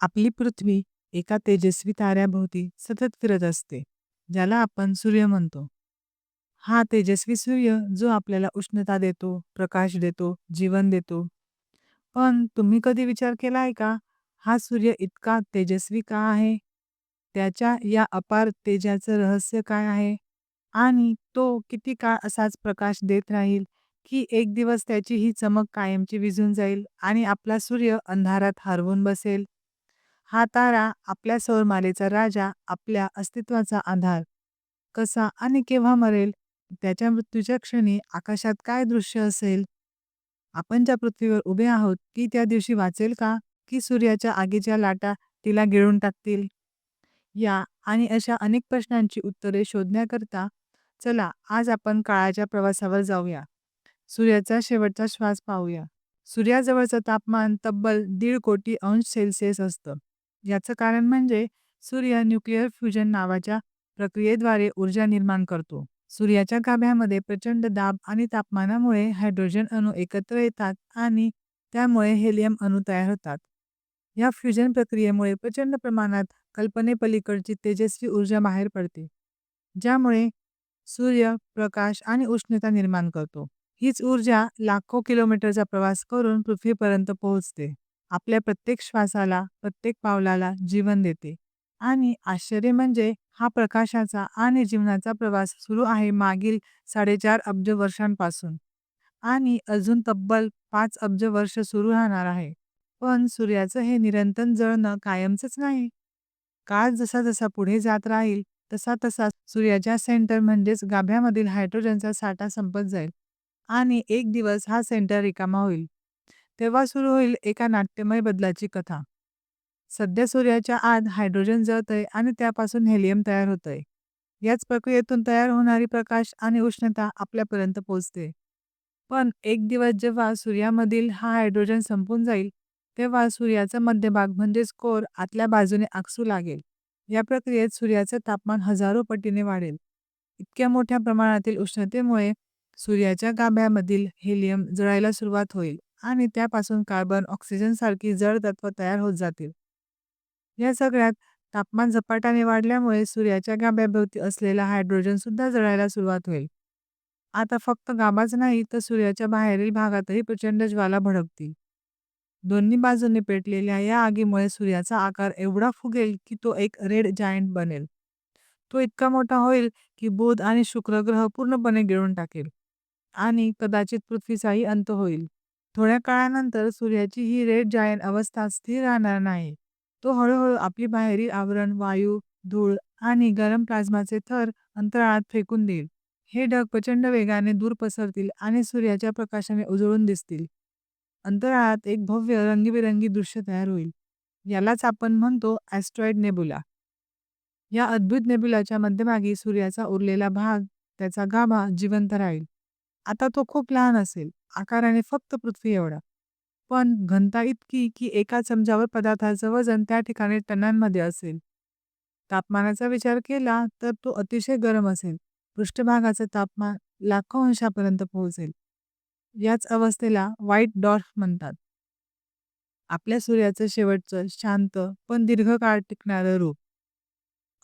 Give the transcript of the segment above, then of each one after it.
आपली पृथ्वी एका तेजस्वी ताऱ्याभोवती सतत फिरत असते, ज्याला आपण सूर्य म्हणतो. हा तेजस्वी सूर्य जो आपल्याला उष्णता देतो, प्रकाश देतो, जीवन देतो. पण तुम्ही कधी विचार केला आहे का, हा सूर्य इतका तेजस्वी का आहे? त्याच्या या अपार तेजाचं रहस्य काय आहे? आणि तो किती काळ असाच प्रकाश देत राहील, की एक दिवस त्याची ही चमक कायमची विझून जाईल आणि आपला सूर्य अंधारात हरवून बसेल? हा तारा आपल्या सौरमालेचा राजा, आपल्या अस्तित्वाचा आधार. कसा आणि केव्हा मरेल? त्याच्या मृत्यूच्या क्षणी आकाशात काय दृश्य असेल? आपण ज्या पृथ्वीवर उभे आहोत ती त्या दिवशी वाचेल का? की सूर्याच्या आगीच्या लाटा तिला गिळून टाकतील? या आणि अशा अनेक प्रश्नांची उत्तरे शोधण्याकरता चला आज आपण काळाच्या प्रवासावर जाऊया. सूर्याचा शेवटचा श्वास पाहूया. सूर्याजवळचं तापमान तब्बल दीड कोटी अंश सेल्सिअस असतं. याचं कारण म्हणजे सूर्य न्यूक्लिअर फ्युजन नावाच्या प्रक्रियेद्वारे ऊर्जा निर्माण करतो. सूर्याच्या गाभ्यामध्ये प्रचंड दाब आणि तापमानामुळे हायड्रोजन अणू एकत्र येतात आणि त्यामुळे हेलियम अणू तयार होतात. या फ्युजन प्रक्रियेमुळे प्रचंड प्रमाणात कल्पनेपलीकडची तेजस्वी ऊर्जा बाहेर पडते, ज्यामुळे सूर्य प्रकाश आणि उष्णता निर्माण करतो. हीच ऊर्जा लाखो किलोमीटरचा प्रवास करून पृथ्वीपर्यंत पोहोचते. आपल्या प्रत्येक श्वासाला, प्रत्येक पावलाला जीवन देते. आणि आश्चर्य म्हणजे हा प्रकाशाचा आणि जीवनाचा प्रवास सुरू आहे मागील साडेचार अब्ज वर्षांपासून आणि अजून तब्बल पाच अब्ज वर्ष सुरू राहणार आहे. पण सूर्याचं हे निरंतर जळणं कायमचंच नाही. काळ जसा जसा पुढे जात राहील तसा तसा सूर्याच्या सेंटर म्हणजेच गाभ्यामधील हायड्रोजनचा साठा संपत जाईल आणि एक दिवस हा सेंटर रिकामा होईल. तेव्हा सुरू होईल एका नाट्यमय बदलाची कथा. सध्या सूर्याच्या आत हायड्रोजन जळतंय आणि त्यापासून हेलियम तयार होतंय. याच प्रक्रियेतून तयार होणारी प्रकाश आणि उष्णता आपल्यापर्यंत पोहोचते. पण एक दिवस जेव्हा सूर्यामधील हा हायड्रोजन संपून जाईल, तेव्हा सूर्याचा मध्यभाग म्हणजेच कोर आतल्या बाजूने आकसू लागेल. या प्रक्रियेत सूर्याचं तापमान हजारो पटीने वाढेल. इतक्या मोठ्या प्रमाणातील उष्णतेमुळे सूर्याच्या गाभ्यामधील हेलियम जळायला सुरुवात होईल आणि त्यापासून कार्बन, ऑक्सिजनसारखी जड तत्व तयार होत जातील. या सगळ्यात तापमान झपाट्याने वाढल्यामुळे सूर्याच्या गाभ्याभोवती असलेला हायड्रोजन सुद्धा जळायला सुरुवात होईल. आता फक्त गाभाच नाही तर सूर्याच्या बाहेरील भागातही प्रचंड ज्वाला भडकतील. दोन्ही बाजूंनी पेटलेल्या या आगीमुळे सूर्याचा आकार एवढा फुगेल की तो एक रेड जायंट बनेल. तो इतका मोठा होईल की बुध आणि शुक्र ग्रह पूर्णपणे गिळून टाकेल आणि कदाचित पृथ्वीचाही अंत होईल. थोड्या काळानंतर सूर्याची ही रेड जायंट अवस्था स्थिर राहणार नाही. तो हळूहळू आपली बाहेरील आवरण, वायू, धूळ आणि गरम प्लाझ्माचे थर अंतराळात फेकून देईल. हे ढग प्रचंड वेगाने दूर पसरतील आणि सूर्याच्या प्रकाशाने उजळून दिसतील. अंतराळात एक भव्य रंगीबेरंगी दृश्य तयार होईल. यालाच आपण म्हणतो ॲस्ट्रॉइड नेबुला. या अद्भुत नेबुलाच्या मध्यभागी सूर्याचा उरलेला भाग, त्याचा गाभा जिवंत राहील. आता तो खूप लहान असेल, आकाराने फक्त पृथ्वी एवढा. पण घनता इतकी की एका चमच्यावर पदार्थाचं वजन त्या ठिकाणी टनांमध्ये असेल. तापमानाचा विचार केला तर तो अतिशय गरम असेल. पृष्ठभागाचं तापमान लाखो अंशापर्यंत पोहोचेल. याच अवस्थेला व्हाईट डॉर्फ म्हणतात. आपल्या सूर्याचं शेवटचं, शांत पण दीर्घकाळ टिकणारं रूप.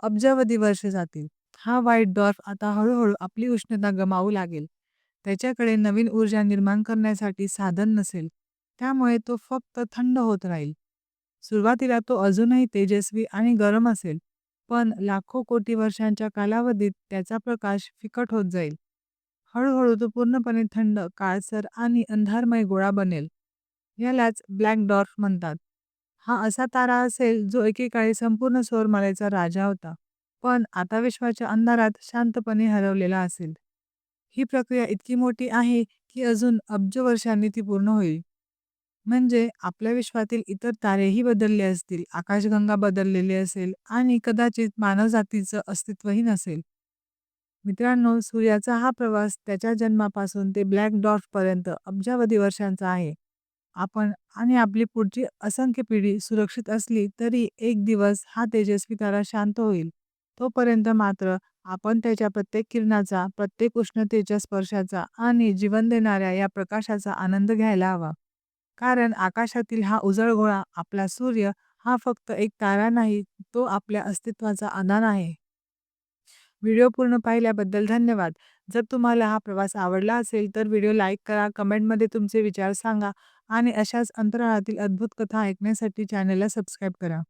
अब्जावधी वर्षे जातील. हा व्हाईट डॉर्फ आता हळूहळू आपली उष्णता गमावू लागेल. त्याच्याकडे नवीन ऊर्जा निर्माण करण्यासाठी साधन नसेल, त्यामुळे तो फक्त थंड होत राहील. सुरुवातीला तो अजूनही तेजस्वी आणि गरम असेल, पण लाखो कोटी वर्षांच्या कालावधीत त्याचा प्रकाश फिकट होत जाईल. हळूहळू तो पूर्णपणे थंड, काळसर आणि अंधारमय गोळा बनेल. यालाच ब्लॅक डॉर्फ म्हणतात. हा असा तारा असेल जो एकेकाळी संपूर्ण सौरमालेचा राजा होता, पण आता विश्वाच्या अंधारात शांतपणे हरवलेला असेल. ही प्रक्रिया इतकी मोठी आहे की अजून अब्ज वर्षांनी ती पूर्ण होईल. म्हणजे आपल्या विश्वातील इतर तारेही बदलले असतील, आकाशगंगा बदललेली असेल आणि कदाचित मानवजातीचं अस्तित्वही नसेल. मित्रांनो, सूर्याचा हा प्रवास त्याच्या जन्मापासून ते ब्लॅक डॉर्फपर्यंत अब्जावधी वर्षांचा आहे. आपण आणि आपली पुढची असंख्य पिढी सुरक्षित असली तरी एक दिवस हा तेजस्वी तारा शांत होईल. तोपर्यंत मात्र आपण त्याच्या प्रत्येक किरणाचा, प्रत्येक उष्णतेच्या स्पर्शाचा आणि जीवन देणाऱ्या या प्रकाशाचा आनंद घ्यायला हवा. कारण आकाशातील हा उजळ गोळा आपला सूर्य हा फक्त एक तारा नाही, तो आपल्या अस्तित्वाचा आधार आहे. व्हिडिओ पूर्ण पाहिल्याबद्दल धन्यवाद. जर तुम्हाला हा प्रवास आवडला असेल तर व्हिडिओ लाईक करा, कमेंटमध्ये तुमचे विचार सांगा आणि अशाच अंतराळातील अद्भुत कथा ऐकण्यासाठी चॅनलला सबस्क्राईब करा.